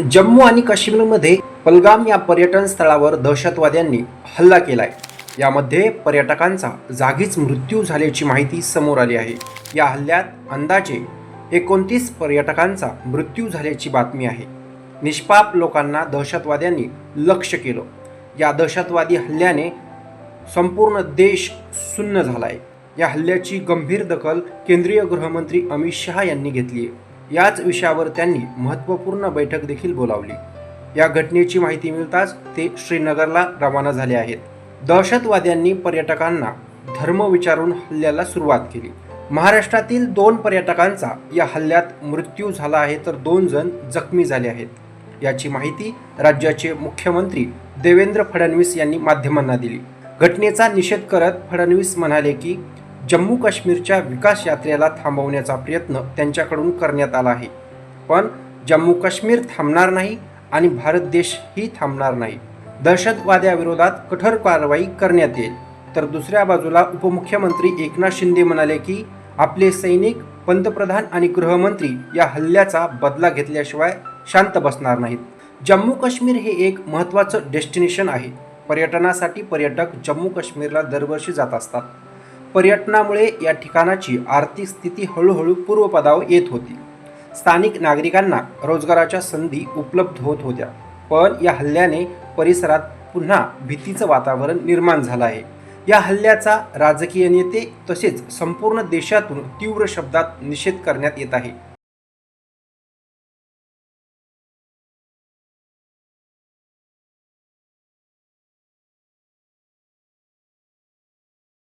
जम्मू आणि काश्मीरमध्ये पलगाम या पर्यटन स्थळावर दहशतवाद्यांनी हल्ला केलाय. यामध्ये पर्यटकांचा जागीच मृत्यू झाल्याची माहिती समोर आली आहे. या हल्ल्यात अंदाजे एकोणतीस पर्यटकांचा मृत्यू झाल्याची बातमी आहे. निष्पाप लोकांना दहशतवाद्यांनी लक्ष केलं. या दहशतवादी हल्ल्याने संपूर्ण देश सुन्न झाला आहे या हल्ल्याची गंभीर दखल केंद्रीय गृहमंत्री अमित शहा यांनी घेतली आहे याच विषयावर त्यांनी महत्त्वपूर्ण बैठक देखील बोलावली. या घटनेची माहिती मिळताच ते श्रीनगरला रवाना झाले आहेत. दहशतवाद्यांनी पर्यटकांना धर्म विचारून हल्ल्याला सुरुवात केली. महाराष्ट्रातील दोन पर्यटकांचा या हल्ल्यात मृत्यू झाला आहे तर दोन जण जखमी झाले आहेत. याची माहिती राज्याचे मुख्यमंत्री देवेंद्र फडणवीस यांनी माध्यमांना दिली. घटनेचा निषेध करत फडणवीस म्हणाले की जम्मू काश्मीरच्या विकास यात्रेला थांबवण्याचा प्रयत्न त्यांच्याकडून करण्यात आला आहे. पण जम्मू काश्मीर थांबणार नाही आणि भारत देशही थांबणार नाही. दहशतवाद्याविरोधात कठोर कारवाई करण्यात येईल. तर दुसऱ्या बाजूला उपमुख्यमंत्री एकनाथ शिंदे म्हणाले की आपले सैनिक पंतप्रधान आणि गृहमंत्री या हल्ल्याचा बदला घेतल्याशिवाय शांत बसणार नाहीत. जम्मू काश्मीर हे एक महत्त्वाचं डेस्टिनेशन आहे. पर्यटनासाठी पर्यटक जम्मू काश्मीरला दरवर्षी जात असतात. पर्यटनामुळे या ठिकाणाची आर्थिक स्थिती हळूहळू पूर्वपदावर येत होती. स्थानिक नागरिकांना रोजगाराच्या संधी उपलब्ध होत होत्या. पण या हल्ल्याने परिसरात पुन्हा भीतीचं वातावरण निर्माण झालं आहे. या हल्ल्याचा राजकीय नेते तसेच संपूर्ण देशातून तीव्र शब्दात निषेध करण्यात येत आहे.